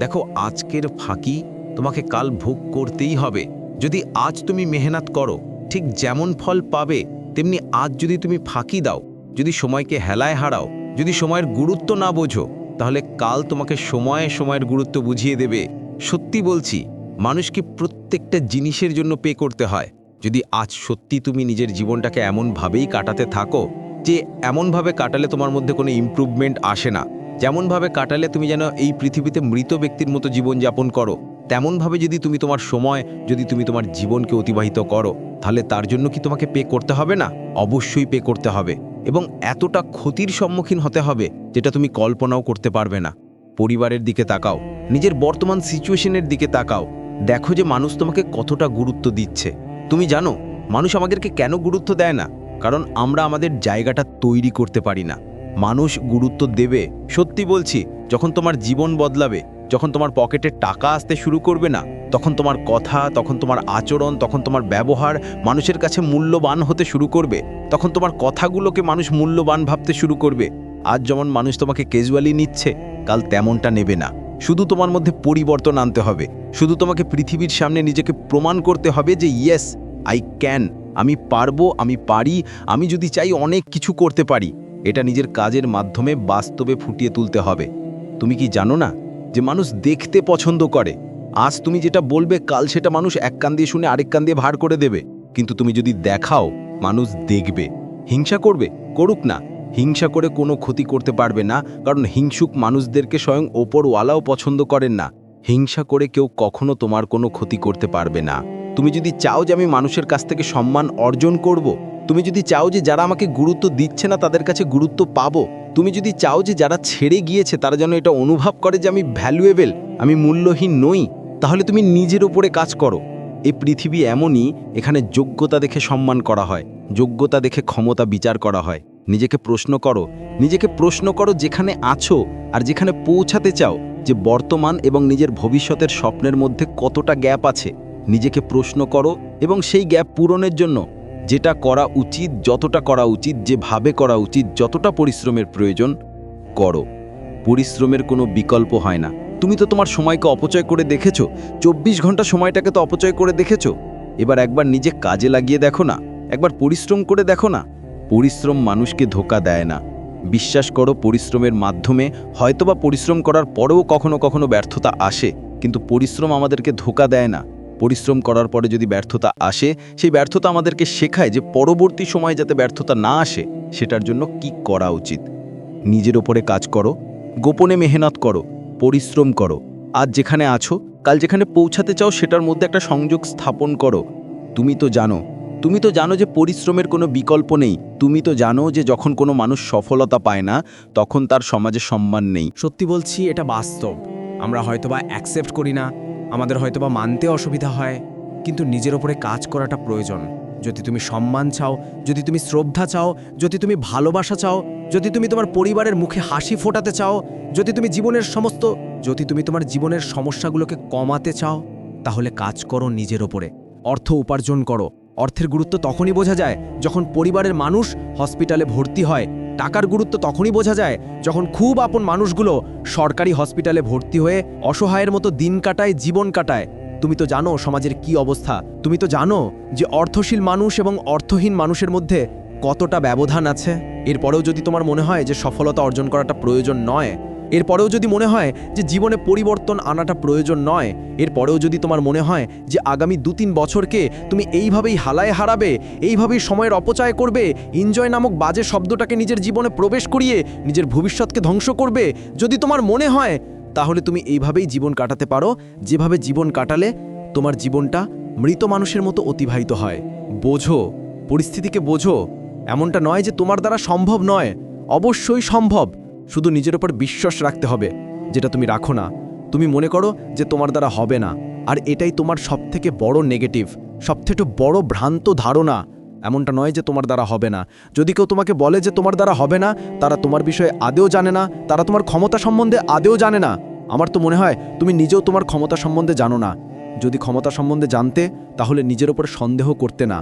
দেখো, আজকের ফাঁকি তোমাকে কাল ভোগ করতেই হবে। যদি আজ তুমি মেহনত করো, ঠিক যেমন ফল পাবে, তেমনি আজ যদি তুমি ফাঁকি দাও, যদি সময়কে হেলায় হারাও, যদি সময়ের গুরুত্ব না বোঝো, তাহলে কাল তোমাকে সময়ে সময়ের গুরুত্ব বুঝিয়ে দেবে। সত্যি বলছি, মানুষকে প্রত্যেকটা জিনিসের জন্য পে করতে হয়। যদি আজ সত্যি তুমি নিজের জীবনটাকে এমনভাবেই কাটাতে থাকো, যে এমনভাবে কাটালে তোমার মধ্যে কোনো ইমপ্রুভমেন্ট আসে না যেমনভাবে কাটালে তুমি যেন এই পৃথিবীতে মৃত ব্যক্তির মতো জীবনযাপন করো, তেমনভাবে যদি তুমি তোমার সময়, যদি তুমি তোমার জীবনকে অতিবাহিত করো, তাহলে তার জন্য কি তোমাকে পে করতে হবে না? অবশ্যই পে করতে হবে এবং এতটা ক্ষতির সম্মুখীন হতে হবে যেটা তুমি কল্পনাও করতে পারবে না। পরিবারের দিকে তাকাও, নিজের বর্তমান সিচুয়েশনের দিকে তাকাও, দেখো যে মানুষ তোমাকে কতটা গুরুত্ব দিচ্ছে। তুমি জানো, মানুষ আমাদেরকে কেন গুরুত্ব দেয় না? কারণ আমরা আমাদের জায়গাটা তৈরি করতে পারি না। মানুষ গুরুত্ব দেবে। সত্যি বলছি, যখন তোমার জীবন বদলাবে, যখন তোমার পকেটে টাকা আসতে শুরু করবে না, তখন তোমার কথা, তখন তোমার আচরণ, তখন তোমার ব্যবহার মানুষের কাছে মূল্যবান হতে শুরু করবে। তখন তোমার কথাগুলোকে মানুষ মূল্যবান ভাবতে শুরু করবে। আজ যেমন মানুষ তোমাকে ক্যাজুয়ালি নিচ্ছে, কাল তেমনটা নেবে না। শুধু তোমার মধ্যে পরিবর্তন আনতে হবে। শুধু তোমাকে পৃথিবীর সামনে নিজেকে প্রমাণ করতে হবে যে ইয়েস আই ক্যান আমি পারব, আমি পারি। আমি যদি চাই অনেক কিছু করতে পারি। এটা নিজের কাজের মাধ্যমে বাস্তবে ফুটিয়ে তুলতে হবে। তুমি কি জানো না যে মানুষ দেখতে পছন্দ করে? আজ তুমি যেটা বলবে, কাল সেটা মানুষ এক কান দিয়ে শুনে আরেক কান দিয়ে ভার করে দেবে। কিন্তু তুমি যদি দেখাও, মানুষ দেখবে। হিংসা করবে? করুক না। হিংসা করে কোনো ক্ষতি করতে পারবে না, কারণ হিংসুক মানুষদেরকে স্বয়ং ওপরওয়ালাও পছন্দ করেন না। হিংসা করে কেউ কখনো তোমার কোনো ক্ষতি করতে পারবে না। তুমি যদি চাও যে আমি মানুষের কাছ থেকে সম্মান অর্জন করব। তুমি যদি চাও যে যারা আমাকে গুরুত্ব দিচ্ছে না তাদের কাছে গুরুত্ব পাবো, তুমি যদি চাও যে যারা ছেড়ে গিয়েছে তারা যেন এটা অনুভব করে যে আমি ভ্যালুয়েবেল আমি মূল্যহীন নই, তাহলে তুমি নিজের ওপরে কাজ করো। এই পৃথিবী এমনই, এখানে যোগ্যতা দেখে সম্মান করা হয়, যোগ্যতা দেখে ক্ষমতা বিচার করা হয়। নিজেকে প্রশ্ন করো, নিজেকে প্রশ্ন করো যেখানে আছো আর যেখানে পৌঁছাতে চাও যে বর্তমান এবং নিজের ভবিষ্যতের স্বপ্নের মধ্যে কতটা গ্যাপ আছে। নিজেকে প্রশ্ন করো এবং সেই গ্যাপ পূরণের জন্য যেটা করা উচিত, যতটা করা উচিত, যেভাবে করা উচিত, যতটা পরিশ্রমের প্রয়োজন, করো। পরিশ্রমের কোনো বিকল্প হয় না। তুমি তো তোমার সময়কে অপচয় করে দেখেছ। চব্বিশ ঘণ্টা সময়টাকে তো অপচয় করে দেখেছ। এবার একবার নিজে কাজে লাগিয়ে দেখো না। একবার পরিশ্রম করে দেখো না। পরিশ্রম মানুষকে ধোকা দেয় না। বিশ্বাস করো, পরিশ্রমের মাধ্যমে হয়তোবা পরিশ্রম করার পরেও কখনো কখনো ব্যর্থতা আসে, কিন্তু পরিশ্রম আমাদেরকে ধোকা দেয় না। পরিশ্রম করার পরে যদি ব্যর্থতা আসে, সেই ব্যর্থতা আমাদেরকে শেখায় যে পরবর্তী সময়ে যাতে ব্যর্থতা না আসে, সেটার জন্য কি করা উচিত? নিজের ওপরে কাজ করো, গোপনে মেহনত করো, পরিশ্রম করো। আজ যেখানে আছো, কাল যেখানে পৌঁছাতে চাও, সেটার মধ্যে একটা সংযোগ স্থাপন করো। তুমি তো জানো, তুমি তো জানো যে পরিশ্রমের কোনো বিকল্প নেই। তুমি তো জানো যে যখন কোনো মানুষ সফলতা পায় না, তখন তার সমাজে সম্মান নেই। সত্যি বলছি, এটা বাস্তব। আমরা হয়তোবা অ্যাকসেপ্ট করি না আমাদের হয়তোবা মানতে অসুবিধা হয়, কিন্তু নিজের ওপরে কাজ করাটা প্রয়োজন। যদি তুমি সম্মান চাও, যদি তুমি শ্রদ্ধা চাও, যদি তুমি ভালোবাসা চাও, যদি তুমি তোমার পরিবারের মুখে হাসি ফোটাতে চাও, যদি তুমি জীবনের সমস্ত, যদি তুমি তোমার জীবনের সমস্যাগুলোকে কমাতে চাও, তাহলে কাজ করো নিজের ওপরে। অর্থ উপার্জন করো। অর্থের গুরুত্ব তখনই বোঝা যায় যখন পরিবারের মানুষ হসপিটালে ভর্তি হয় টাকার গুরুত্ব তখনই বোঝা যায় যখন খুব আপন মানুষগুলো সরকারি হসপিটালে ভর্তি হয়ে অসহায়ের মতো দিন কাটায়, জীবন কাটায়। তুমি তো জানো সমাজের কি অবস্থা। তুমি তো জানো যে অর্থশীল মানুষ এবং অর্থহীন মানুষের মধ্যে কতটা ব্যবধান আছে। এরপরেও যদি তোমার মনে হয় যে সফলতা অর্জন করাটা প্রয়োজন নয় এরপরেও যদি মনে হয় যে জীবনে পরিবর্তন আনাটা প্রয়োজন নয়, এরপরেও যদি তোমার মনে হয় যে আগামী দু তিন বছরকে তুমি এইভাবেই হালায় হারাবে, এইভাবেই সময়ের অপচয় করবে এনজয় নামক বাজে শব্দটাকে নিজের জীবনে প্রবেশ করিয়ে নিজের ভবিষ্যৎকে ধ্বংস করবে, যদি তোমার মনে হয়, তাহলে তুমি এইভাবেই জীবন কাটাতে পারো। যেভাবে জীবন কাটালে তোমার জীবনটা মৃত মানুষের মতো অতিবাহিত হয়। বোঝো, পরিস্থিতিকে বোঝো। এমনটা নয় যে তোমার দ্বারা সম্ভব নয়। অবশ্যই সম্ভব। শুধু নিজের ওপর বিশ্বাস রাখতে হবে, যেটা তুমি রাখো না। তুমি মনে করো যে তোমার দ্বারা হবে না, আর এটাই তোমার সবথেকে বড় নেগেটিভ সবথেকে বড় ভ্রান্ত ধারণা। এমনটা নয় যে তোমার দ্বারা হবে না। যদি কেউ তোমাকে বলে যে তোমার দ্বারা হবে না, তারা তোমার বিষয়ে আদেও জানে না, তারা তোমার ক্ষমতা সম্বন্ধে আদেও জানে না। আমার তো মনে হয় তুমি নিজেও তোমার ক্ষমতা সম্বন্ধে জানো না। যদি ক্ষমতা সম্বন্ধে জানতে, তাহলে নিজের ওপর সন্দেহ করতে না।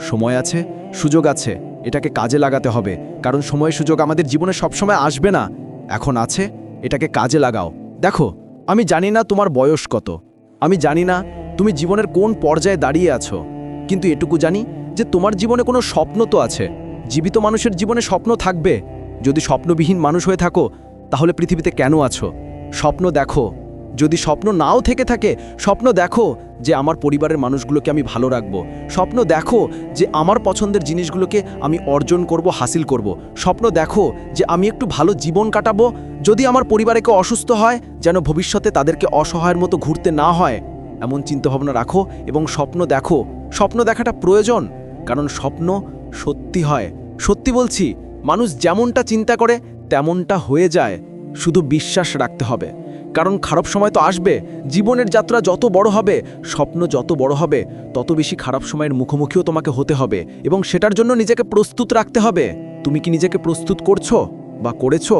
সময় আছে, সুযোগ আছে, এটাকে কাজে লাগাতে হবে। কারণ সময় সুযোগ আমাদের জীবনে সবসময় আসবে না। এখন আছে, এটাকে কাজে লাগাও। দেখো, আমি জানি না তোমার বয়স কত। আমি জানি না তুমি জীবনের কোন পর্যায়ে দাঁড়িয়ে আছো। কিন্তু এটুকু জানি যে তোমার জীবনে কোনো স্বপ্ন তো আছে। জীবিত মানুষের জীবনে স্বপ্ন থাকবে। যদি স্বপ্নবিহীন মানুষ হয়ে থাকো, তাহলে পৃথিবীতে কেন আছো? স্বপ্ন দেখো। যদি স্বপ্ন নাও থেকে থাকে, স্বপ্ন দেখো যে আমার পরিবারের মানুষগুলোকে আমি ভালো রাখব। স্বপ্ন দেখো যে আমার পছন্দের জিনিসগুলোকে আমি অর্জন করব, হাসিল করব। স্বপ্ন দেখো যে আমি একটু ভালো জীবন কাটাবো, যদি আমার পরিবারে কেউ অসুস্থ হয়, যেন ভবিষ্যতে তাদেরকে অসহায়ের মতো ঘুরতে না হয়। এমন চিন্তাভাবনা রাখো এবং স্বপ্ন দেখো। স্বপ্ন দেখাটা প্রয়োজন, কারণ স্বপ্ন সত্যি হয়। সত্যি বলছি, মানুষ যেমনটা চিন্তা করে, তেমনটা হয়ে যায়। শুধু বিশ্বাস রাখতে হবে। কারণ খারাপ সময় তো আসবে, জীবনের যাত্রা যত বড় হবে, স্বপ্ন যত বড় হবে, তত বেশি খারাপ সময়ের মুখোমুখিও তোমাকে হতে হবে এবং সেটার জন্য নিজেকে প্রস্তুত রাখতে হবে। তুমি কি নিজেকে প্রস্তুত করছ বা করেছ?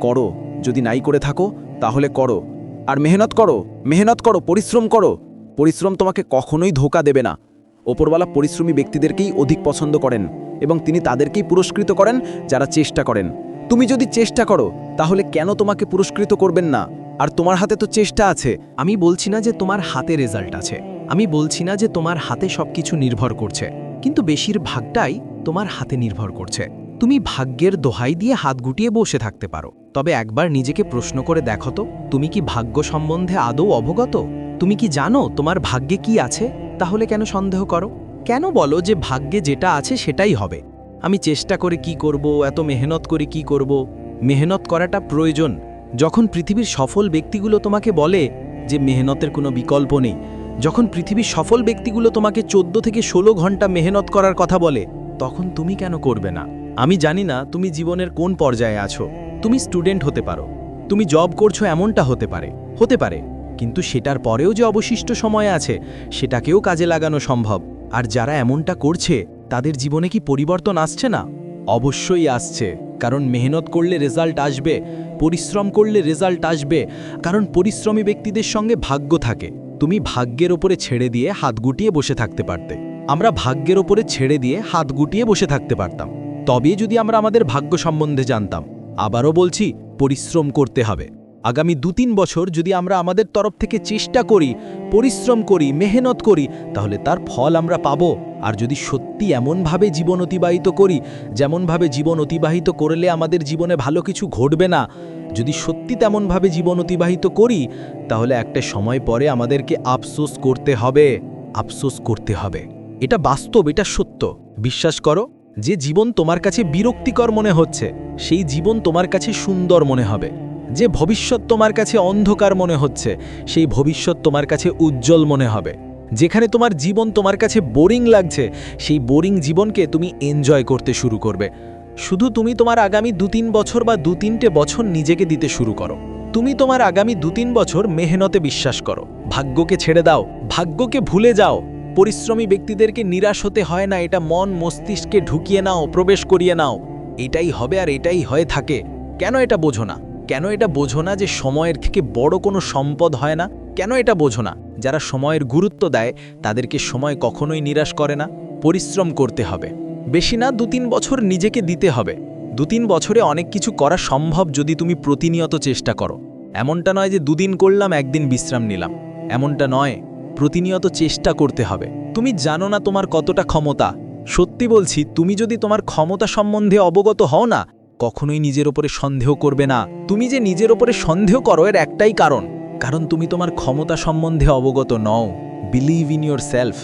করো। যদি নাই করে থাকো, তাহলে করো। আর মেহনত করো মেহনত করো, পরিশ্রম করো। পরিশ্রম তোমাকে কখনোই ধোকা দেবে না। ওপরওয়ালা পরিশ্রমী ব্যক্তিদেরকেই অধিক পছন্দ করেন এবং তিনি তাদেরকেই পুরস্কৃত করেন যারা চেষ্টা করেন। তুমি যদি চেষ্টা করো, তাহলে কেন তোমাকে পুরস্কৃত করবেন না? আর তোমার হাতে তো চেষ্টা আছে। আমি বলছি না যে তোমার হাতে রেজাল্ট আছে। আমি বলছি না যে তোমার হাতে সবকিছু নির্ভর করছে। কিন্তু বেশিরভাগটাই তোমার হাতে নির্ভর করছে। তুমি ভাগ্যের দোহাই দিয়ে হাত গুটিয়ে বসে থাকতে পারো। তবে একবার নিজেকে প্রশ্ন করে দেখো তো, তুমি কি ভাগ্য সম্বন্ধে আদৌ অবগত? তুমি কি জানো তোমার ভাগ্যে কি আছে? তাহলে কেন সন্দেহ করো? কেন বলো যে ভাগ্যে যেটা আছে সেটাই হবে? আমি চেষ্টা করে কি করব, এত মেহনত করে কি করব? মেহনত করাটা প্রয়োজন। যখন পৃথিবীর সফল ব্যক্তিগুলো তোমাকে বলে যে মেহনতের কোনো বিকল্প নেই, যখন পৃথিবীর সফল ব্যক্তিগুলো তোমাকে চোদ্দ থেকে ষোলো ঘণ্টা মেহনত করার কথা বলে, তখন তুমি কেন করবে না? আমি জানি না তুমি জীবনের কোন পর্যায়ে আছো। তুমি স্টুডেন্ট হতে পারো। তুমি জব করছ এমনটা হতে পারে হতে পারে। কিন্তু সেটার পরেও যে অবশিষ্ট সময় আছে, সেটাকেও কাজে লাগানো সম্ভব। আর যারা এমনটা করছে, তাদের জীবনে কি পরিবর্তন আসছে না? অবশ্যই আসছে। কারণ মেহনত করলে রেজাল্ট আসবে, পরিশ্রম করলে রেজাল্ট আসবে, কারণ পরিশ্রমী ব্যক্তিদের সঙ্গে ভাগ্য থাকে। তুমি ভাগ্যের ওপরে ছেড়ে দিয়ে হাত গুটিয়ে বসে থাকতে পারতে। আমরা ভাগ্যের ওপরে ছেড়ে দিয়ে হাত গুটিয়ে বসে থাকতে পারতাম। তবে যদি আমরা আমাদের ভাগ্য সম্বন্ধে জানতাম, আবারও বলছি, পরিশ্রম করতে হবে। আগামী দু তিন বছর যদি আমরা আমাদের তরফ থেকে চেষ্টা করি, পরিশ্রম করি, মেহনত করি, তাহলে তার ফল আমরা পাবো। আর যদি সত্যি এমনভাবে জীবন অতিবাহিত করি, যেমনভাবে জীবন অতিবাহিত করলে আমাদের জীবনে ভালো কিছু ঘটবে না, যদি সত্যি তেমনভাবে জীবন অতিবাহিত করি, তাহলে একটা সময় পরে আমাদেরকে আফসোস করতে হবে। আফসোস করতে হবে। এটা বাস্তব, এটা সত্য। বিশ্বাস করো, যে জীবন তোমার কাছে বিরক্তিকর মনে হচ্ছে, সেই জীবন তোমার কাছে সুন্দর মনে হবে। যে ভবিষ্যৎ তোমার কাছে অন্ধকার মনে হচ্ছে, সেই ভবিষ্যৎ তোমার কাছে উজ্জ্বল মনে হবে। যেখানে তোমার জীবন তোমার কাছে বোরিং লাগছে, সেই বোরিং জীবনকে তুমি এনজয় করতে শুরু করবে। শুধু তুমি তোমার আগামী দু তিন বছর বা দু তিনটে বছর নিজেকে দিতে শুরু করো। তুমি তোমার আগামী দু তিন বছর মেহনতে বিশ্বাস করো। ভাগ্যকে ছেড়ে দাও, ভাগ্যকে ভুলে যাও। পরিশ্রমী ব্যক্তিদেরকে নিরাশ হতে হয় না, এটা মন মস্তিষ্কে ঢুকিয়ে নাও, প্রবেশ করিয়ে নাও। এটাই হবে আর এটাই হয়ে থাকে। কেন এটা বোঝো না? কেন এটা বোঝো না যে সময়ের থেকে বড় কোনো সম্পদ হয় না? কেন এটা বোঝো না? যারা সময়ের গুরুত্ব দেয়, তাদেরকে সময় কখনোই নিরাশ করে না। পরিশ্রম করতে হবে। বেশি না দু তিন বছর নিজেকে দিতে হবে। দু তিন বছরে অনেক কিছু করা সম্ভব যদি তুমি প্রতিনিয়ত চেষ্টা করো। এমনটা নয় যে দুদিন করলাম, একদিন বিশ্রাম নিলাম। এমনটা নয়। প্রতিনিয়ত চেষ্টা করতে হবে। তুমি জানো না তোমার কতটা ক্ষমতা। সত্যি বলছি, তুমি যদি তোমার ক্ষমতা সম্বন্ধে অবগত হও না কখনোই নিজের ওপরে সন্দেহ করবে না। তুমি যে নিজের ওপরে সন্দেহ করো, এর একটাই কারণ। কারণ তুমি তোমার ক্ষমতা সম্বন্ধে অবগত নও। বিলিভ ইন ইয়োর সেলফ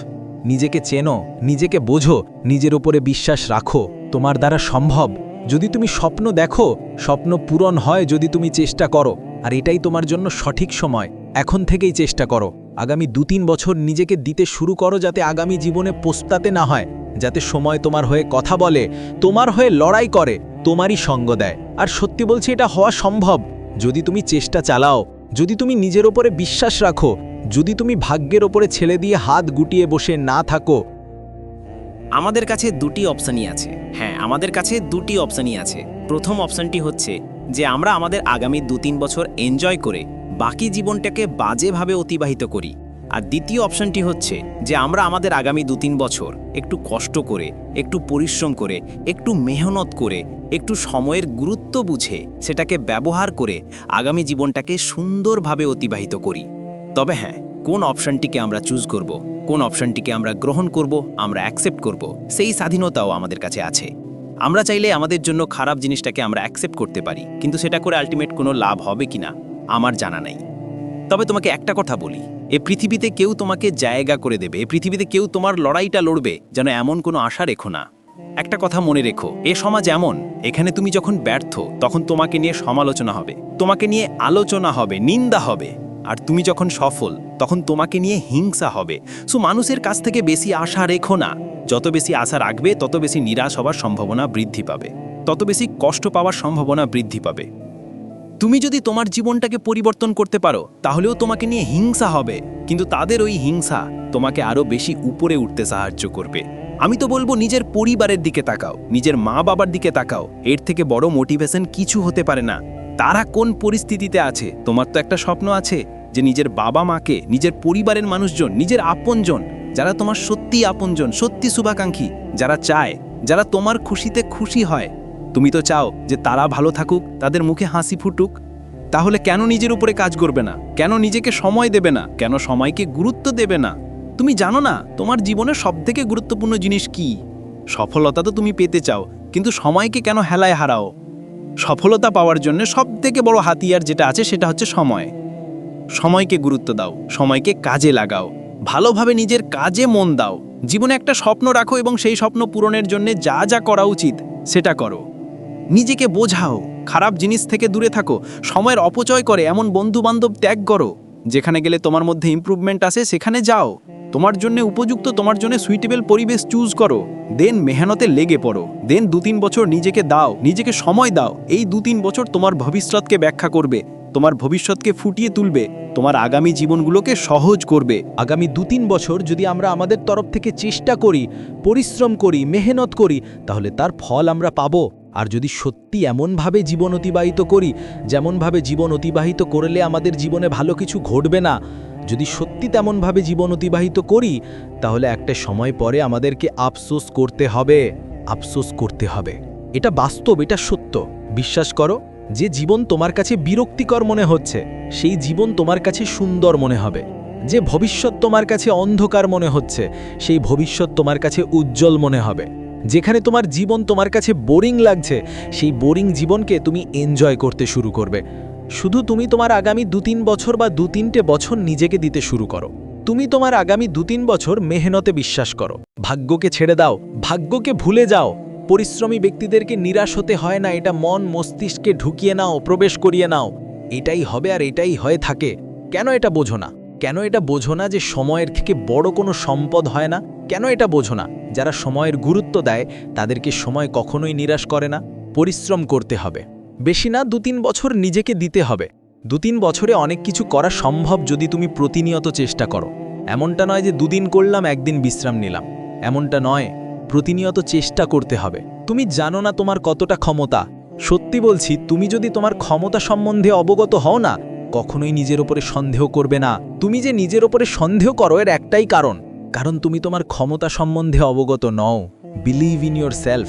নিজেকে চেনো, নিজেকে বোঝো, নিজের ওপরে বিশ্বাস রাখো। তোমার দ্বারা সম্ভব। যদি তুমি স্বপ্ন দেখো, স্বপ্ন পূরণ হয় যদি তুমি চেষ্টা করো। আর এটাই তোমার জন্য সঠিক সময়। এখন থেকেই চেষ্টা করো। আগামী দু তিন বছর নিজেকে দিতে শুরু করো যাতে আগামী জীবনে পোস্তাতে না হয়। যাতে সময় তোমার হয়ে কথা বলে, তোমার হয়ে লড়াই করে। তোমারই সঙ্গ দেয়। আর সত্যি বলছি, এটা হওয়া সম্ভব। যদি তুমি চেষ্টা চালাও, যদি তুমি নিজের ওপরে বিশ্বাস রাখো, যদি তুমি ভাগ্যের ওপরে ছেলে দিয়ে হাত গুটিয়ে বসে না থাকো। আমাদের কাছে দুটি অপশানই আছে। হ্যাঁ আমাদের কাছে দুটি অপশানই আছে। প্রথম অপশানটি হচ্ছে যে আমরা আমাদের আগামী দু তিন বছর এনজয় করে বাকি জীবনটাকে বাজেভাবে অতিবাহিত করি। আর দ্বিতীয় অপশনটি হচ্ছে যে আমরা আমাদের আগামী দু তিন বছর একটু কষ্ট করে, একটু পরিশ্রম করে, একটু মেহনত করে, একটু সময়ের গুরুত্ব বুঝে সেটাকে ব্যবহার করে আগামী জীবনটাকে সুন্দরভাবে অতিবাহিত করি। তবে হ্যাঁ কোন অপশনটিকে আমরা চুজ করব, কোন অপশনটিকে আমরা গ্রহণ করব, আমরা অ্যাকসেপ্ট করব, সেই স্বাধীনতাও আমাদের কাছে আছে। আমরা চাইলে আমাদের জন্য খারাপ জিনিসটাকে আমরা অ্যাকসেপ্ট করতে পারি, কিন্তু সেটা করে আলটিমেট কোনো লাভ হবে কিনা, আমার জানা নাই। তবে তোমাকে একটা কথা বলি এ পৃথিবীতে কেউ তোমাকে জায়গা করে দেবে, এ পৃথিবীতে কেউ তোমার লড়াইটা লড়বে, যেন এমন কোনো আশা রেখো না। একটা কথা মনে রেখো, এ সমাজ এমন, এখানে তুমি যখন ব্যর্থ, তখন তোমাকে নিয়ে সমালোচনা হবে, তোমাকে নিয়ে আলোচনা হবে, নিন্দা হবে, আর তুমি যখন সফল, তখন তোমাকে নিয়ে হিংসা হবে। সো মানুষের কাছ থেকে বেশি আশা রেখো না, যত বেশি আশা রাখবে, তত বেশি নিরাশ হওয়ার সম্ভাবনা বৃদ্ধি পাবে, তত বেশি কষ্ট পাওয়ার সম্ভাবনা বৃদ্ধি পাবে। তুমি যদি তোমার জীবনটাকে পরিবর্তন করতে পারো, তাহলেও তোমাকে নিয়ে হিংসা হবে। কিন্তু তাদের ওই হিংসা তোমাকে আরও বেশি উপরে উঠতে সাহায্য করবে। আমি তো বলব নিজের পরিবারের দিকে তাকাও, নিজের মা বাবার দিকে তাকাও। এর থেকে বড় মোটিভেশন কিছু হতে পারে না। তারা কোন পরিস্থিতিতে আছে, তোমার তো একটা স্বপ্ন আছে যে নিজের বাবা মাকে, নিজের পরিবারের মানুষজন, নিজের আপনজন, যারা তোমার সত্যি আপনজন, সত্যি শুভাকাঙ্ক্ষী, যারা চায়, যারা তোমার খুশিতে খুশি হয় তুমি তো চাও যে তারা ভালো থাকুক, তাদের মুখে হাসি ফুটুক। তাহলে কেন নিজের উপরে কাজ করবে না? কেন নিজেকে সময় দেবে না? কেন সময়কে গুরুত্ব দেবে না? তুমি জানো না, তোমার জীবনের সবথেকে গুরুত্বপূর্ণ জিনিস কি? সফলতা তো তুমি পেতে চাও, কিন্তু সময়কে কেন হেলায় হারাও? সফলতা পাওয়ার জন্য সবথেকে বড় হাতিয়ার যেটা আছে সেটা হচ্ছে সময়। সময়কে গুরুত্ব দাও, সময়কে কাজে লাগাও। ভালোভাবে নিজের কাজে মন দাও। জীবনে একটা স্বপ্ন রাখো এবং সেই স্বপ্ন পূরণের জন্য যা যা করা উচিত, সেটা করো। নিজেকে বোঝাও, খারাপ জিনিস থেকে দূরে থাকো, সময়ের অপচয় করে এমন বন্ধু বান্ধব ত্যাগ করো। যেখানে গেলে তোমার মধ্যে ইমপ্রুভমেন্ট আসে, সেখানে যাও। তোমার জন্য উপযুক্ত, তোমার জন্য সুইটেবল পরিবেশ চুজ করো। দেন মেহনতে লেগে পড়ো। দেন দু তিন বছর নিজেকে দাও, নিজেকে সময় দাও। এই দু তিন বছর তোমার ভবিষ্যৎকে ব্যাখ্যা করবে, তোমার ভবিষ্যৎকে ফুটিয়ে তুলবে, তোমার আগামী জীবনগুলোকে সহজ করবে। আগামী দু তিন বছর যদি আমরা আমাদের তরফ থেকে চেষ্টা করি, পরিশ্রম করি, মেহনত করি, তাহলে তার ফল আমরা পাবো। আর যদি সত্যি এমনভাবে জীবন অতিবাহিত করি, যেমনভাবে জীবন অতিবাহিত করলে আমাদের জীবনে ভালো কিছু ঘটবে না, যদি সত্যি তেমনভাবে জীবন অতিবাহিত করি, তাহলে একটা সময় পরে আমাদেরকে আফসোস করতে হবে, আফসোস করতে হবে। এটা বাস্তব, এটা সত্য। বিশ্বাস করো, যে জীবন তোমার কাছে বিরক্তিকর মনে হচ্ছে, সেই জীবন তোমার কাছে সুন্দর মনে হবে। যে ভবিষ্যৎ তোমার কাছে অন্ধকার মনে হচ্ছে, সেই ভবিষ্যৎ তোমার কাছে উজ্জ্বল মনে হবে। যেখানে তোমার জীবন তোমার কাছে বোরিং লাগছে, সেই বোরিং জীবনকে তুমি এনজয় করতে শুরু করবে। শুধু তুমি তোমার আগামী দু তিন বছর বা দু তিনটে বছর নিজেকে দিতে শুরু করো। তুমি তোমার আগামী দু তিন বছর মেহনতে বিশ্বাস করো। ভাগ্যকে ছেড়ে দাও, ভাগ্যকে ভুলে যাও। পরিশ্রমী ব্যক্তিদেরকে নিরাশ হতে হয় না, এটা মন মস্তিষ্কে ঢুকিয়ে নাও, প্রবেশ করিয়ে নাও। এটাই হবে আর এটাই হয়ে থাকে। কেন এটা বোঝো না? কেন এটা বোঝো না যে সময়ের থেকে বড় কোনো সম্পদ হয় না? কেন এটা বোঝো না? যারা সময়ের গুরুত্ব দেয়, তাদেরকে সময় কখনোই নিরাশ করে না। পরিশ্রম করতে হবে। বেশি না দু তিন বছর নিজেকে দিতে হবে। দু তিন বছরে অনেক কিছু করা সম্ভব যদি তুমি প্রতিনিয়ত চেষ্টা করো। এমনটা নয় যে দুদিন করলাম, একদিন বিশ্রাম নিলাম। এমনটা নয়, প্রতিনিয়ত চেষ্টা করতে হবে। তুমি জানো না তোমার কতটা ক্ষমতা। সত্যি বলছি, তুমি যদি তোমার ক্ষমতা সম্বন্ধে অবগত হও না, কখনোই নিজের ওপরে সন্দেহ করবে না। তুমি যে নিজের ওপরে সন্দেহ করো, এর একটাই কারণ। কারণ তুমি তোমার ক্ষমতা সম্বন্ধে অবগত নও। বিলিভ ইন ইয়োর সেলফ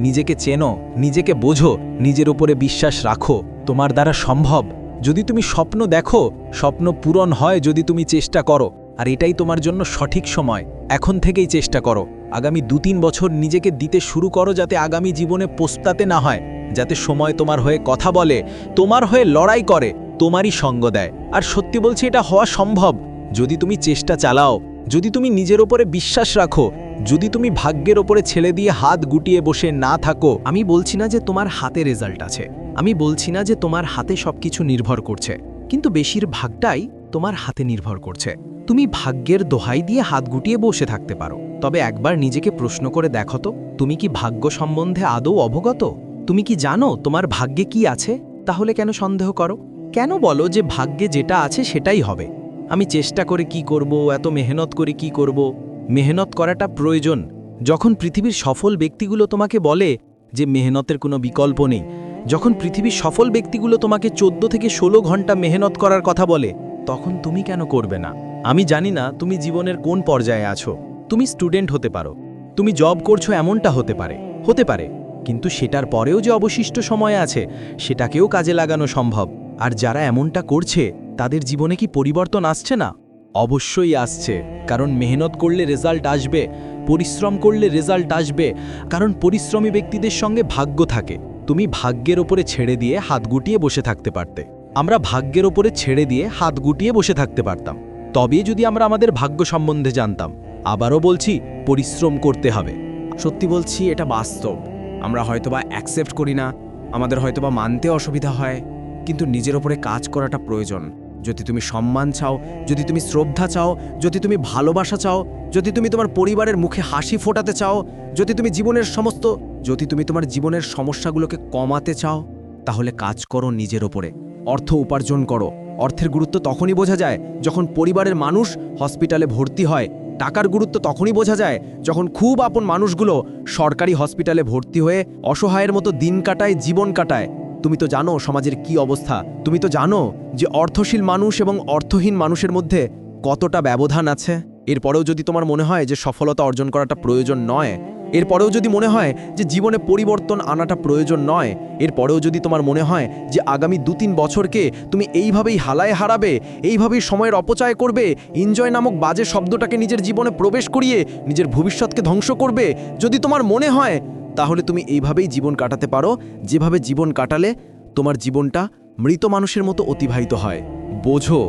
নিজেকে চেনো, নিজেকে বোঝো, নিজের ওপরে বিশ্বাস রাখো। তোমার দ্বারা সম্ভব। যদি তুমি স্বপ্ন দেখো, স্বপ্ন পূরণ হয় যদি তুমি চেষ্টা করো। আর এটাই তোমার জন্য সঠিক সময়। এখন থেকেই চেষ্টা করো। আগামী দু তিন বছর নিজেকে দিতে শুরু করো যাতে আগামী জীবনে পোস্তাতে না হয়। যাতে সময় তোমার হয়ে কথা বলে, তোমার হয়ে লড়াই করে, তোমারই সঙ্গ দেয়। আর সত্যি বলছি, এটা হওয়া সম্ভব। যদি তুমি চেষ্টা চালাও যদি তুমি নিজের ওপরে বিশ্বাস রাখো, যদি তুমি ভাগ্যের ওপরে ছেড়ে দিয়ে হাত গুটিয়ে বসে না থাকো, আমি বলছি না যে তোমার হাতে রেজাল্ট আছে। আমি বলছি না যে তোমার হাতে সবকিছু নির্ভর করছে। কিন্তু বেশিরভাগটাই তোমার হাতে নির্ভর করছে। তুমি ভাগ্যের দোহাই দিয়ে হাত গুটিয়ে বসে থাকতে পারো। তবে একবার নিজেকে প্রশ্ন করে দেখো তো, তুমি কি ভাগ্য সম্বন্ধে আদৌ অবগত? তুমি কি জানো তোমার ভাগ্যে কি আছে? তাহলে কেন সন্দেহ করো? কেন বলো যে ভাগ্যে যেটা আছে সেটাই হবে? আমি চেষ্টা করে কি করব, এত মেহনত করে কি করব? মেহনত করাটা প্রয়োজন। যখন পৃথিবীর সফল ব্যক্তিগুলো তোমাকে বলে যে মেহনতের কোনো বিকল্প নেই, যখন পৃথিবীর সফল ব্যক্তিগুলো তোমাকে চোদ্দ থেকে ষোলো ঘণ্টা মেহনত করার কথা বলে, তখন তুমি কেন করবে না? আমি জানি না তুমি জীবনের কোন পর্যায়ে আছো। তুমি স্টুডেন্ট হতে পারো। তুমি জব করছ এমনটা হতে পারে হতে পারে। কিন্তু সেটার পরেও যে অবশিষ্ট সময় আছে, সেটাকেও কাজে লাগানো সম্ভব। আর যারা এমনটা করছে তাদের জীবনে কি পরিবর্তন আসছে না? অবশ্যই আসছে, কারণ মেহনত করলে রেজাল্ট আসবে, পরিশ্রম করলে রেজাল্ট আসবে, কারণ পরিশ্রমী ব্যক্তিদের সঙ্গে ভাগ্য থাকে। তুমি ভাগ্যের ওপরে ছেড়ে দিয়ে হাত গুটিয়ে বসে থাকতে পারতে। আমরা ভাগ্যের ওপরে ছেড়ে দিয়ে হাত গুটিয়ে বসে থাকতে পারতাম। তবেই যদি আমরা আমাদের ভাগ্য সম্বন্ধে জানতাম। আবারও বলছি, পরিশ্রম করতে হবে। সত্যি বলছি, এটা বাস্তব। আমরা হয়তোবা অ্যাকসেপ্ট করি না, আমাদের হয়তোবা মানতে অসুবিধা হয়, কিন্তু নিজের ওপরে কাজ করাটা প্রয়োজন। যদি তুমি সম্মান চাও, যদি তুমি শ্রদ্ধা চাও, যদি তুমি ভালোবাসা চাও, যদি তুমি তোমার পরিবারের মুখে হাসি ফোটাতে চাও, যদি তুমি জীবনের সমস্ত, যদি তুমি তোমার জীবনের সমস্যাগুলোকে কমাতে চাও, তাহলে কাজ করো নিজের ওপরে। অর্থ উপার্জন করো। অর্থের গুরুত্ব তখনই বোঝা যায় যখন পরিবারের মানুষ হসপিটালে ভর্তি হয়। টাকার গুরুত্ব তখনই বোঝা যায় যখন খুব আপন মানুষগুলো সরকারি হসপিটালে ভর্তি হয়ে অসহায়ের মতো দিন কাটায়, জীবন কাটায়। তুমি তো জানো সমাজের কি অবস্থা। তুমি তো জানো যে অর্থশীল মানুষ এবং অর্থহীন মানুষের মধ্যে কতটা ব্যবধান আছে। এরপরেও যদি তোমার মনে হয় যে সফলতা অর্জন করাটা প্রয়োজন নয়, এরপরেও যদি মনে হয় যে জীবনে পরিবর্তন আনাটা প্রয়োজন নয়, এরপরেও যদি তোমার মনে হয় যে আগামী দু তিন বছরকে তুমি এইভাবেই হালায় হারাবে, এইভাবেই সময়ের অপচয় করবে এনজয় নামক বাজে শব্দটাকে নিজের জীবনে প্রবেশ করিয়ে নিজের ভবিষ্যৎকে ধ্বংস করবে, যদি তোমার মনে হয় তাহলে তুমি এইভাবেই জীবন কাটাতে পারো। যেভাবে জীবন কাটালে তোমার জীবনটা মৃত মানুষের মতো অতিবাহিত হয়। বোঝো,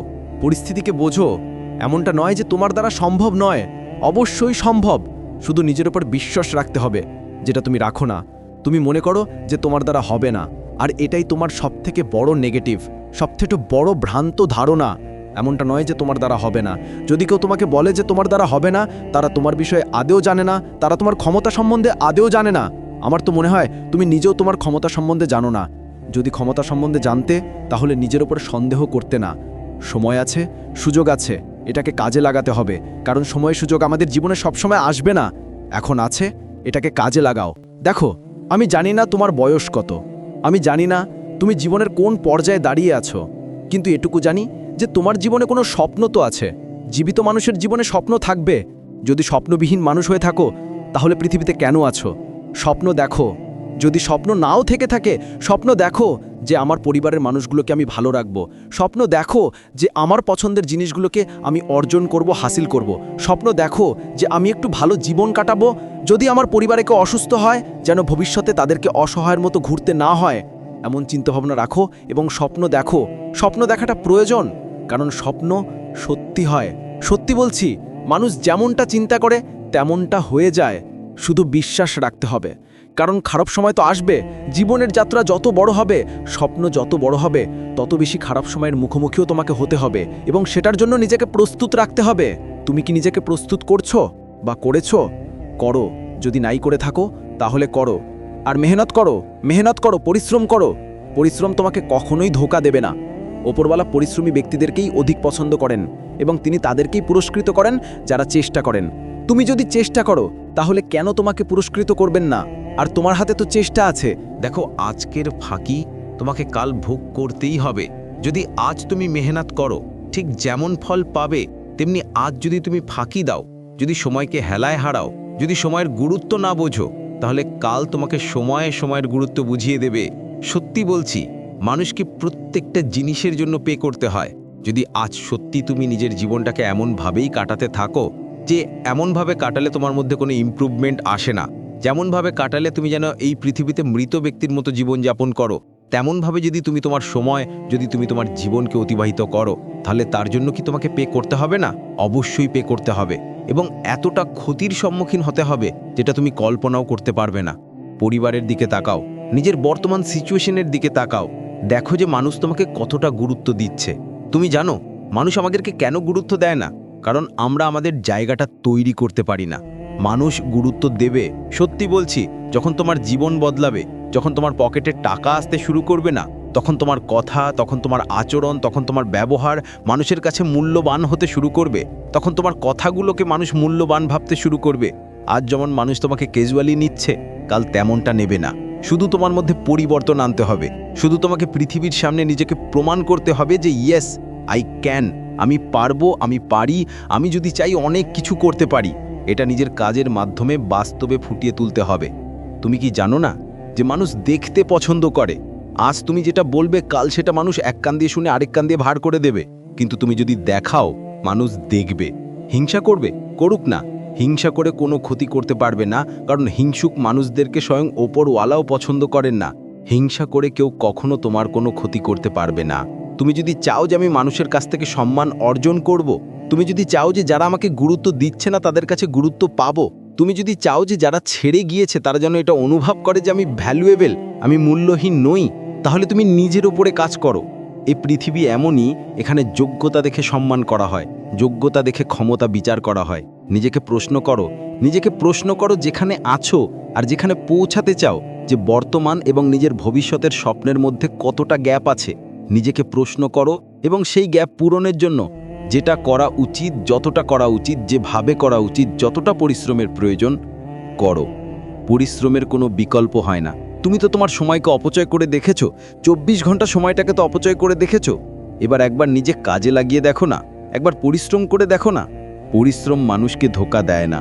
পরিস্থিতিকে বোঝো। এমনটা নয় যে তোমার দ্বারা সম্ভব নয়। অবশ্যই সম্ভব। শুধু নিজের উপর বিশ্বাস রাখতে হবে, যেটা তুমি রাখো না। তুমি মনে করো যে তোমার দ্বারা হবে না। আর এটাই তোমার সবথেকে বড় নেগেটিভ সবথেকে বড় ভ্রান্ত ধারণা। এমনটা নয় যে তোমার দ্বারা হবে না। যদি কেউ তোমাকে বলে যে তোমার দ্বারা হবে না, তারা তোমার বিষয়ে আদেও জানে না, তারা তোমার ক্ষমতা সম্বন্ধে আদেও জানে না। আমার তো মনে হয়, তুমি নিজেও তোমার ক্ষমতা সম্বন্ধে জানো না। যদি ক্ষমতা সম্বন্ধে জানতে, তাহলে নিজের উপর সন্দেহ করতে না। সময় আছে, সুযোগ আছে, এটাকে কাজে লাগাতে হবে। কারণ সময় সুযোগ আমাদের জীবনে সবসময় আসবে না। এখন আছে, এটাকে কাজে লাগাও। দেখো, আমি জানি না তোমার বয়স কত। আমি জানি না তুমি জীবনের কোন পর্যায়ে দাঁড়িয়ে আছো। কিন্তু এটুকু জানি যে তোমার জীবনে কোনো স্বপ্ন তো আছে। জীবিত মানুষের জীবনে স্বপ্ন থাকবে। যদি স্বপ্নবিহীন মানুষ হয়ে থাকো, তাহলে পৃথিবীতে কেন আছো? স্বপ্ন দেখো। যদি স্বপ্ন নাও থেকে থাকে, স্বপ্ন দেখো যে আমার পরিবারের মানুষগুলোকে আমি ভালো রাখব। স্বপ্ন দেখো যে আমার পছন্দের জিনিসগুলোকে আমি অর্জন করব, হাসিল করব। স্বপ্ন দেখো যে আমি একটু ভালো জীবন কাটাবো। যদি আমার পরিবারে কেউ অসুস্থ হয়, যেন ভবিষ্যতে তাদেরকে অসহায়ের মতো ঘুরতে না হয়, এমন চিন্তাভাবনা রাখো এবং স্বপ্ন দেখো। স্বপ্ন দেখাটা প্রয়োজন। কারণ স্বপ্ন সত্যি হয়। সত্যি বলছি, মানুষ যেমনটা চিন্তা করে, তেমনটা হয়ে যায়। শুধু বিশ্বাস রাখতে হবে। কারণ খারাপ সময় তো আসবে। জীবনের যাত্রা যত বড় হবে, স্বপ্ন যত বড় হবে, তত বেশি খারাপ সময়ের মুখোমুখিও তোমাকে হতে হবে। এবং সেটার জন্য নিজেকে প্রস্তুত রাখতে হবে। তুমি কি নিজেকে প্রস্তুত করছ বা করেছ? করো। যদি নাই করে থাকো, তাহলে করো। আর মেহনত করো। মেহনত করো। পরিশ্রম করো। পরিশ্রম তোমাকে কখনোই ধোকা দেবে না। ওপরওয়ালা পরিশ্রমী ব্যক্তিদেরকেই অধিক পছন্দ করেন এবং তিনি তাদেরকেই পুরস্কৃত করেন যারা চেষ্টা করেন। তুমি যদি চেষ্টা করো, তাহলে কেন তোমাকে পুরস্কৃত করবেন না? আর তোমার হাতে তো চেষ্টা আছে। দেখো, আজকের ফাঁকি তোমাকে কাল ভোগ করতেই হবে। যদি আজ তুমি মেহনত করো, ঠিক যেমন ফল পাবে, তেমনি আজ যদি তুমি ফাঁকি দাও, যদি সময়কে হেলায় হারাও, যদি সময়ের গুরুত্ব না বোঝো, তাহলে কাল তোমাকে সময়ে সময়ের গুরুত্ব বুঝিয়ে দেবে। সত্যি বলছি মানুষকে প্রত্যেকটা জিনিসের জন্য পে করতে হয়। যদি আজ সত্যি তুমি নিজের জীবনটাকে এমনভাবেই কাটাতে থাকো, যে এমনভাবে কাটালে তোমার মধ্যে কোনো ইমপ্রুভমেন্ট আসে না। যেমনভাবে কাটালে তুমি যেন এই পৃথিবীতে মৃত ব্যক্তির মতো জীবনযাপন করো, তেমনভাবে যদি তুমি তোমার সময়, যদি তুমি তোমার জীবনকে অতিবাহিত করো, তাহলে তার জন্য কি তোমাকে পে করতে হবে না? অবশ্যই পে করতে হবে। এবং এতটা ক্ষতির সম্মুখীন হতে হবে, যেটা তুমি কল্পনাও করতে পারবে না। পরিবারের দিকে তাকাও, নিজের বর্তমান সিচুয়েশনের দিকে তাকাও। দেখো যে মানুষ তোমাকে কতটা গুরুত্ব দিচ্ছে। তুমি জানো, মানুষ আমাদেরকে কেন গুরুত্ব দেয় না? কারণ আমরা আমাদের জায়গাটা তৈরি করতে পারি না। মানুষ গুরুত্ব দেবে। সত্যি বলছি, যখন তোমার জীবন বদলাবে, যখন তোমার পকেটে টাকা আসতে শুরু করবে না, তখন তোমার কথা, তখন তোমার আচরণ, তখন তোমার ব্যবহার মানুষের কাছে মূল্যবান হতে শুরু করবে। তখন তোমার কথাগুলোকে মানুষ মূল্যবান ভাবতে শুরু করবে। আজ যেমন মানুষ তোমাকে ক্যাজুয়ালি নিচ্ছে, কাল তেমনটা নেবে না। শুধু তোমার মধ্যে পরিবর্তন আনতে হবে। শুধু তোমাকে পৃথিবীর সামনে নিজেকে প্রমাণ করতে হবে যে, ইয়েস, আই ক্যান। আমি পারব, আমি পারি। আমি যদি চাই অনেক কিছু করতে পারি। এটা নিজের কাজের মাধ্যমে বাস্তবে ফুটিয়ে তুলতে হবে। তুমি কি জানো না যে, মানুষ দেখতে পছন্দ করে? আজ তুমি যেটা বলবে, কাল সেটা মানুষ এক কান দিয়ে শুনে আরেক কান দিয়ে ভার করে দেবে। কিন্তু তুমি যদি দেখাও, মানুষ দেখবে। হিংসা করবে? করুক না। হিংসা করে কোনো ক্ষতি করতে পারবে না, কারণ হিংসুক মানুষদেরকে স্বয়ং ওপরওয়ালাও পছন্দ করেন না। হিংসা করে কেউ কখনো তোমার কোনো ক্ষতি করতে পারবে না। তুমি যদি চাও যে আমি মানুষের কাছ থেকে সম্মান অর্জন করব, তুমি যদি চাও যে যারা আমাকে গুরুত্ব দিচ্ছে না তাদের কাছে গুরুত্ব পাবো, তুমি যদি চাও যে যারা ছেড়ে গিয়েছে তারা যেন এটা অনুভব করে যে আমি ভ্যালুয়েবল, আমি মূল্যহীন নই, তাহলে তুমি নিজের উপরে কাজ করো। এই পৃথিবী এমনই, এখানে যোগ্যতা দেখে সম্মান করা হয়। যোগ্যতা দেখে ক্ষমতা বিচার করা হয়। নিজেকে প্রশ্ন করো। নিজেকে প্রশ্ন করো যেখানে আছো আর যেখানে পৌঁছাতে চাও যে বর্তমান এবং নিজের ভবিষ্যতের স্বপ্নের মধ্যে কতটা গ্যাপ আছে। নিজেকে প্রশ্ন করো এবং সেই গ্যাপ পূরণের জন্য যেটা করা উচিত, যতটা করা উচিত, যেভাবে করা উচিত, যতটা পরিশ্রমের প্রয়োজন করো। পরিশ্রমের কোনো বিকল্প হয় না। তুমি তো তোমার সময়কে অপচয় করে দেখেছ। চব্বিশ ঘণ্টা সময়টাকে তো অপচয় করে দেখেছ। এবার একবার নিজে কাজে লাগিয়ে দেখো না। একবার পরিশ্রম করে দেখো না। পরিশ্রম মানুষকে ধোকা দেয় না।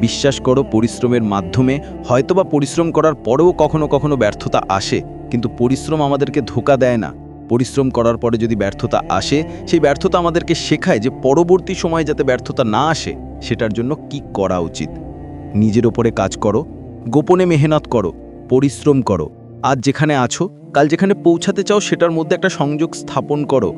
বিশ্বাস করো, পরিশ্রমের মাধ্যমে হয়তোবা পরিশ্রম করার পরেও কখনো কখনো ব্যর্থতা আসে, কিন্তু পরিশ্রম আমাদেরকে ধোকা দেয় না। পরিশ্রম করার পরে যদি ব্যর্থতা আসে, সেই ব্যর্থতা আমাদেরকে শেখায় যে পরবর্তী সময়ে যাতে ব্যর্থতা না আসে, সেটার জন্য কি করা উচিত? নিজের ওপরে কাজ করো, গোপনে মেহনত করো, পরিশ্রম করো। আজ যেখানে আছো, কাল যেখানে পৌঁছাতে চাও, সেটার মধ্যে একটা সংযোগ স্থাপন করো।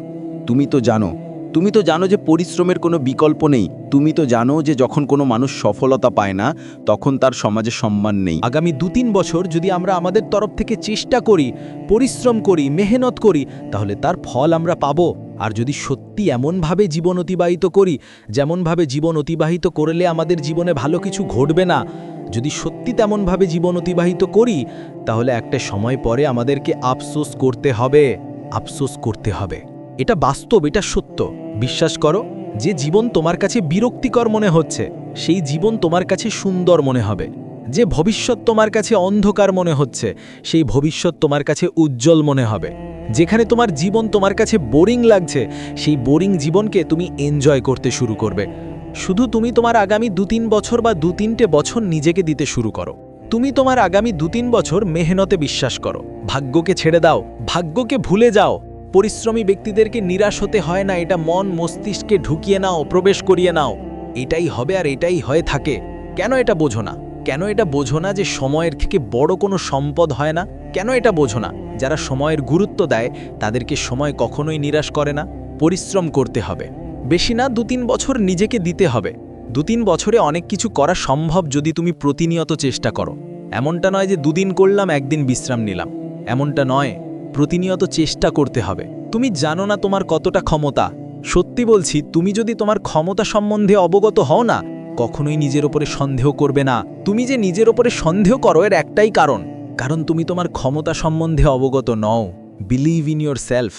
তুমি তো জানো তুমি তো জানো যে পরিশ্রমের কোনো বিকল্প নেই। তুমি তো জানো যে যখন কোনো মানুষ সফলতা পায় না, তখন তার সমাজে সম্মান নেই। আগামী দু তিন বছর যদি আমরা আমাদের তরফ থেকে চেষ্টা করি, পরিশ্রম করি, মেহনত করি, তাহলে তার ফল আমরা পাবো। আর যদি সত্যি এমনভাবে জীবন অতিবাহিত করি, যেমনভাবে জীবন অতিবাহিত করলে আমাদের জীবনে ভালো কিছু ঘটবে না, যদি সত্যি তেমনভাবে জীবন অতিবাহিত করি, তাহলে একটা সময় পরে আমাদেরকে আফসোস করতে হবে। আফসোস করতে হবে। এটা বাস্তব, এটা সত্য। বিশ্বাস করো, যে জীবন তোমার কাছে বিরক্তিকর মনে হচ্ছে, সেই জীবন তোমার কাছে সুন্দর মনে হবে। যে ভবিষ্যৎ তোমার কাছে অন্ধকার মনে হচ্ছে, সেই ভবিষ্যৎ তোমার কাছে উজ্জ্বল মনে হবে। যেখানে তোমার জীবন তোমার কাছে বোরিং লাগছে, সেই বোরিং জীবনকে তুমি এনজয় করতে শুরু করবে। শুধু তুমি তোমার আগামী দু তিন বছর বা দু তিনটে বছর নিজেকে দিতে শুরু করো। তুমি তোমার আগামী দু তিন বছর মেহনতে বিশ্বাস করো। ভাগ্যকে ছেড়ে দাও, ভাগ্যকে ভুলে যাও পরিশ্রমী ব্যক্তিদেরকে নিরাশ হতে হয় না, এটা মন মস্তিষ্কে ঢুকিয়ে নাও, প্রবেশ করিয়ে নাও। এটাই হবে আর এটাই হয়ে থাকে। কেন এটা বোঝো না? কেন এটা বোঝো না যে সময়ের থেকে বড় কোনো সম্পদ হয় না? কেন এটা বোঝো না? যারা সময়ের গুরুত্ব দেয়, তাদেরকে সময় কখনোই নিরাশ করে না। পরিশ্রম করতে হবে। বেশি না দু তিন বছর নিজেকে দিতে হবে। দু তিন বছরে অনেক কিছু করা সম্ভব যদি তুমি প্রতিনিয়ত চেষ্টা করো। এমনটা নয় যে দুদিন করলাম, একদিন বিশ্রাম নিলাম। এমনটা নয়। প্রতিনিয়ত চেষ্টা করতে হবে। তুমি জানো না তোমার কতটা ক্ষমতা। সত্যি বলছি, তুমি যদি তোমার ক্ষমতা সম্বন্ধে অবগত হও না, কখনোই নিজের ওপরে সন্দেহ করবে না। তুমি যে নিজের ওপরে সন্দেহ করো, এর একটাই কারণ। কারণ তুমি তোমার ক্ষমতা সম্বন্ধে অবগত নও। বিলিভ ইন ইয়োর সেলফ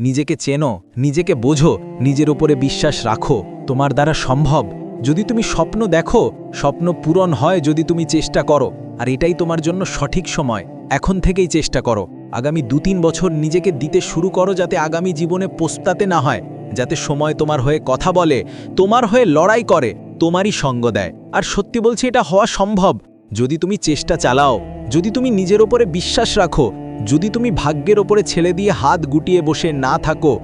নিজেকে চেনো, নিজেকে বোঝো, নিজের ওপরে বিশ্বাস রাখো। তোমার দ্বারা সম্ভব। যদি তুমি স্বপ্ন দেখো, স্বপ্ন পূরণ হয় যদি তুমি চেষ্টা করো। আর এটাই তোমার জন্য সঠিক সময়। এখন থেকেই চেষ্টা করো। আগামী দু তিন বছর নিজেকে দিতে শুরু করো যাতে আগামী জীবনে পোস্তাতে না হয়, যাতে সময় তোমার হয়ে কথা বলে, তোমার হয়ে লড়াই করে, তোমারই সঙ্গ দেয়। আর সত্যি বলছি, এটা হওয়া সম্ভব। যদি তুমি চেষ্টা চালাও, যদি তুমি নিজের ওপরে বিশ্বাস রাখো, যদি তুমি ভাগ্যের ওপরে ছেলে দিয়ে হাত গুটিয়ে বসে না থাকো